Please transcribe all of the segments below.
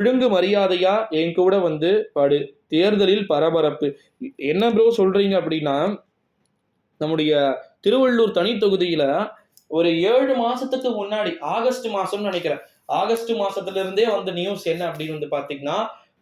பிழுங்கு மரியாதையா? என் கூட வந்து படு. தேர்தலில் பரபரப்பு. என்ன ப்ரோ சொல்றீங்க அப்படின்னா நம்முடைய திருவள்ளூர் தனி தொகுதியில ஒரு ஏழு மாசத்துக்கு முன்னாடி ஆகஸ்ட் மாசம்னு நினைக்கிறேன். ஆகஸ்ட் மாசத்துல இருந்தே வந்த நியூஸ் என்ன அப்படின்னு வந்து பாத்தீங்கன்னா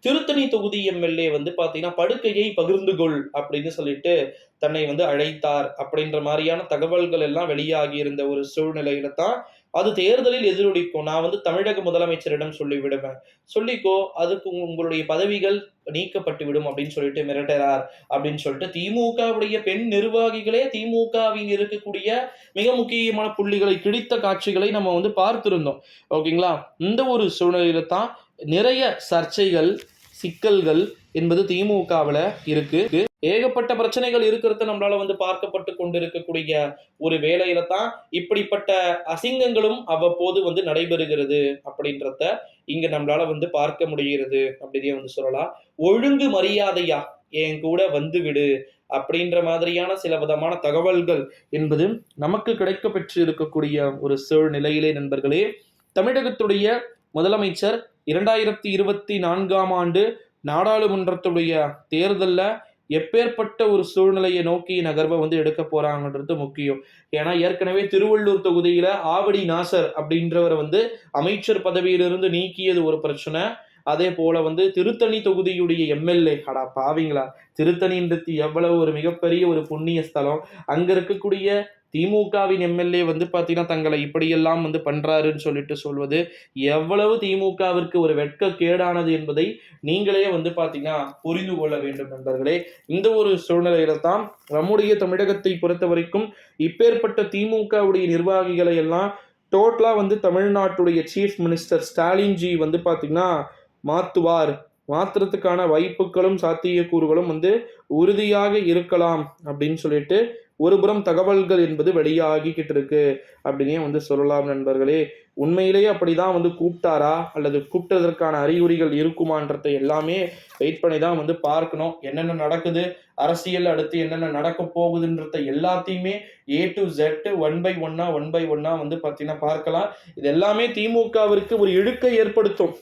திருத்தணி தொகுதி எம்எல்ஏ வந்து பாத்தீங்கன்னா படுக்கையை பகிர்ந்து கொள் அப்படின்னு சொல்லிட்டு தன்னை வந்து அழைத்தார் அப்படின்ற மாதிரியான தகவல்கள் எல்லாம் வெளியாகி இருந்த ஒரு சூழ்நிலையில தான் அது தேர்தலில் எதிரொலிக்கும். நான் வந்து தமிழக முதலமைச்சரிடம் சொல்லிவிடுவேன் சொல்லிக்கோ அதுக்கு உங்களுடைய பதவிகள் நீக்கப்பட்டு விடும் அப்படின்னு சொல்லிட்டு மிரட்டுறார் அப்படின்னு சொல்லிட்டு திமுகவுடைய பெண் நிர்வாகிகளே திமுகவின் இருக்கக்கூடிய மிக முக்கியமான புள்ளிகளை கிழித்த காட்சிகளை நம்ம வந்து பார்த்திருந்தோம். ஓகேங்களா? இந்த ஒரு சூழ்நிலையில தான் நிறைய சர்ச்சைகள் சிக்கல்கள் என்பது திமுகவில் இருக்கு. ஏகப்பட்ட பிரச்சனைகள் இருக்கிறத நம்மளால வந்து பார்க்கப்பட்டு கொண்டிருக்கக்கூடிய ஒரு வேலையில தான் இப்படிப்பட்ட அசிங்கங்களும் அவ்வப்போது வந்து நடைபெறுகிறது அப்படின்றத இங்க நம்மளால வந்து பார்க்க முடிகிறது அப்படின்னே வந்து சொல்லலாம். ஒழுங்கு மரியாதையா? என் கூட வந்து விடு அப்படின்ற மாதிரியான சில விதமான தகவல்கள் என்பது நமக்கு கிடைக்க பெற்று இருக்கக்கூடிய ஒரு சூழ்நிலையிலே நண்பர்களே. தமிழகத்துடைய முதலமைச்சர் இரண்டாயிரத்தி இருபத்தி நான்காம் ஆண்டு நாடாளுமன்றத்துடைய தேர்தலில் எப்பேற்பட்ட ஒரு சூழ்நிலையை நோக்கி நகர்வை வந்து எடுக்க போறாங்கன்றது முக்கியம். ஏன்னா ஏற்கனவே திருவள்ளூர் தொகுதியில ஆவடி நாசர் அப்படின்றவரை வந்து அமைச்சர் பதவியிலிருந்து நீக்கியது ஒரு பிரச்சனை. அதே போல வந்து திருத்தணி தொகுதியுடைய எம்எல்ஏ அடா பாவிங்களா திருத்தணின்றது எவ்வளவு ஒரு மிகப்பெரிய ஒரு புண்ணிய ஸ்தலம். அங்க இருக்கக்கூடிய திமுகவின் எம்எல்ஏ வந்து பார்த்தீங்கன்னா தங்களை இப்படியெல்லாம் வந்து பண்ணுறாருன்னு சொல்லிட்டு சொல்வது எவ்வளவு திமுகவிற்கு ஒரு வெட்க கேடானது என்பதை நீங்களே வந்து பார்த்தீங்கன்னா புரிந்து கொள்ள வேண்டும் நண்பர்களே. இந்த ஒரு சூழ்நிலையில தான் நம்முடைய தமிழகத்தை பொறுத்த வரைக்கும் இப்பேற்பட்ட திமுகவுடைய நிர்வாகிகளை எல்லாம் டோட்டலாக வந்து தமிழ்நாட்டுடைய சீஃப் மினிஸ்டர் ஸ்டாலின்ஜி வந்து பார்த்தீங்கன்னா மாற்றுவார் மாத்துறதுக்கான வாய்ப்புகளும் சாத்தியக்கூறுகளும் வந்து உறுதியாக இருக்கலாம் அப்படின்னு சொல்லிட்டு ஒருபுறம் தகவல்கள் என்பது வெளியாகிக்கிட்டு இருக்கு. அப்படின்னே வந்து சொல்லலாம் நண்பர்களே. உண்மையிலேயே அப்படிதான் வந்து கூப்பிட்டாரா? அல்லது கூப்பிட்டதற்கான அறிகுறிகள் இருக்குமான்றதை எல்லாமே வெயிட் பண்ணி தான் வந்து பார்க்கணும். என்னென்ன நடக்குது? அரசியல் அடுத்து என்னென்ன நடக்க போகுதுன்றத எல்லாத்தையுமே A to Z one by ஒன்னா ஒன் பை ஒன்னா வந்து பார்த்தீங்கன்னா பார்க்கலாம். இது எல்லாமே திமுகவிற்கு ஒரு இழுக்கை ஏற்படுத்தும்.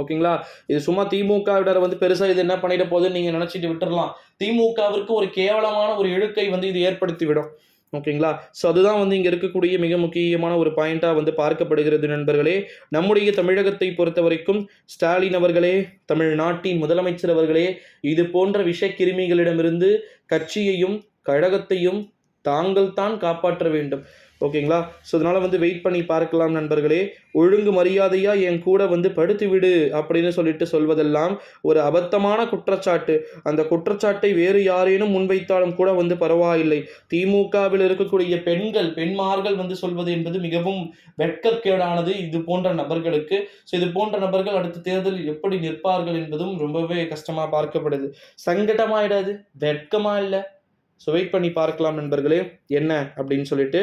ஓகேங்களா? இது சும்மா திமுகவினர் வந்து பெருசா இது என்ன பண்ணிட போகுதுன்னு நீங்க நினைச்சிட்டு விட்டுரலாம் திமுகவிற்கு ஒரு கேவலமான ஒரு இழுக்கை வந்து இது ஏற்படுத்தி விடும் ஓகேங்களா? ஸோ அதுதான் வந்து இங்கே இருக்கக்கூடிய மிக முக்கியமான ஒரு பாயிண்டாக வந்து பார்க்கப்படுகிறது நண்பர்களே. நம்முடைய தமிழகத்தை பொறுத்த வரைக்கும் ஸ்டாலின் அவர்களே தமிழ்நாட்டின் முதலமைச்சர் அவர்களே இது போன்ற விஷக்கிருமிகளிடமிருந்து கட்சியையும் கழகத்தையும் தாங்கள் தான் காப்பாற்ற வேண்டும். ஓகேங்களா? ஸோ அதனால் வந்து வெயிட் பண்ணி பார்க்கலாம் நண்பர்களே. ஒழுங்கு மரியாதையாக என் கூட வந்து படுத்து விடு அப்படின்னு சொல்லிட்டு சொல்வதெல்லாம் ஒரு அபத்தமான குற்றச்சாட்டு. அந்த குற்றச்சாட்டை வேறு யாரேனும் முன்வைத்தாலும் கூட வந்து பரவாயில்லை. திமுகவில் இருக்கக்கூடிய பெண்கள் பெண்மார்கள் வந்து சொல்வது என்பது மிகவும் வெட்கக்கேடானது. இது போன்ற நபர்களுக்கு ஸோ இது போன்ற நபர்கள் அடுத்த தேர்தலில் எப்படி நிற்பார்கள் என்பதும் ரொம்பவே கஷ்டமாக பார்க்கப்படுது. சங்கடமாயிடாது வெட்கமாக இல்லை? ஸோ வெயிட் பண்ணி பார்க்கலாம் நண்பர்களே. என்ன? அப்படின்னு சொல்லிட்டு